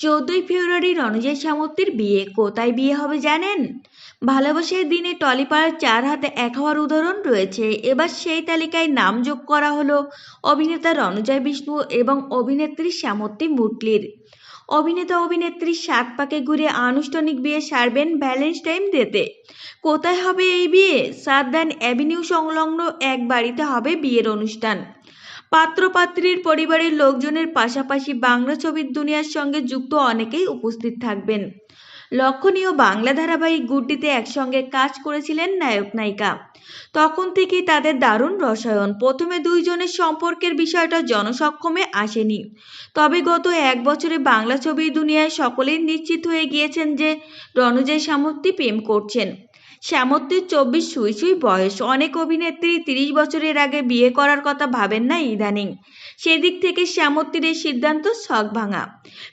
চোদ্দই ফেব্রুয়ারি রণজয় সামত্তির বিয়ে। কোথায় বিয়ে হবে জানেন? ভালোবাসার দিনে টলিপাড়ার চার হাতে এক হওয়ার উদাহরণ রয়েছে। এবার সেই তালিকায় নাম যোগ করা হলো অভিনেতা রণজয় বিষ্ণু এবং অভিনেত্রী শ্যামত্তি মুটলির অভিনেতা অভিনেত্রী সাত পাকে ঘুরে আনুষ্ঠানিক বিয়ে সারবেন ভ্যালেন্টাইন ডেতে। কোথায় হবে এই বিয়ে? সাদ্দান অ্যাভিনিউ সংলগ্ন এক বাড়িতে হবে বিয়ের অনুষ্ঠান। পাত্রপাত্রীর পরিবারের লোকজনের পাশাপাশি বাংলা ছবির দুনিয়ার সঙ্গে যুক্ত অনেকেই উপস্থিত থাকবেন। লক্ষণীয় বাংলা ধারাবাহিক গুড্ডিতে একসঙ্গে কাজ করেছিলেন নায়ক নায়িকা। তখন থেকেই তাদের দারুণ রসায়ন। প্রথমে দুইজনের সম্পর্কের বিষয়টা জনসক্ষমে আসেনি। তবে গত এক বছরে বাংলা ছবির দুনিয়ায় সকলেই নিশ্চিত হয়ে গিয়েছেন যে রণজয় সামত্তি প্রেম করছেন। শ্যামত্তির চব্বিশ সুই সুই বয়স। অনেক অভিনেত্রী তিরিশ বছরের আগে বিয়ে করার কথা ভাবেন না ইদানিং। সেদিক থেকে শ্যামত্তির এই সিদ্ধান্ত শখ ভাঙা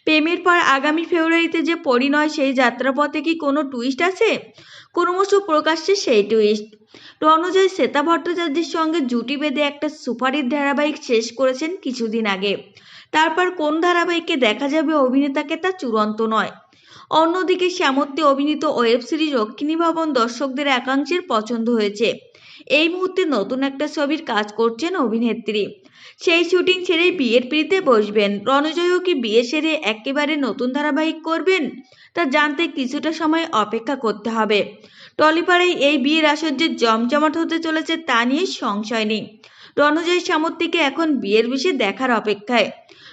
প্রেমের পর আগামী ফেব্রুয়ারিতে যে পরিণয় সেই যাত্রাপথে কি কোনো টুইস্ট আছে? ক্রমশ প্রকাশ্যে সেই টুইস্ট রণজয় শ্বেতা ভট্টাচার্যের সঙ্গে জুটি বেঁধে একটা সুপারহিট ধারাবাহিক শেষ করেছেন কিছুদিন আগে। তারপর কোন ধারাবাহিকে দেখা যাবে অভিনেতাকে তা চূড়ান্ত নয়। অন্যদিকে শ্যামত্তি অভিনীত ওয়েব সিরিজ রক্ষিণী ভবন দর্শকদের একাংশের পছন্দ হয়েছে। এই মুহূর্তে নতুন একটা ছবির কাজ করছেন অভিনেত্রী। সেই শুটিং ছেড়ে বিয়ের পিড়িতে বসবেন। রণজয়ও কি বিয়ে সেরে একেবারে নতুন ধারাবাহিক করবেন? তা জানতে কিছুটা সময় অপেক্ষা করতে হবে। টলিপাড়ায় এই বিয়ের আসর যে জমজমাট হতে চলেছে তা নিয়ে সংশয় নেই। রণজয় সামত্তিকে এখন বিয়ের বিষয়ে দেখার অপেক্ষায়।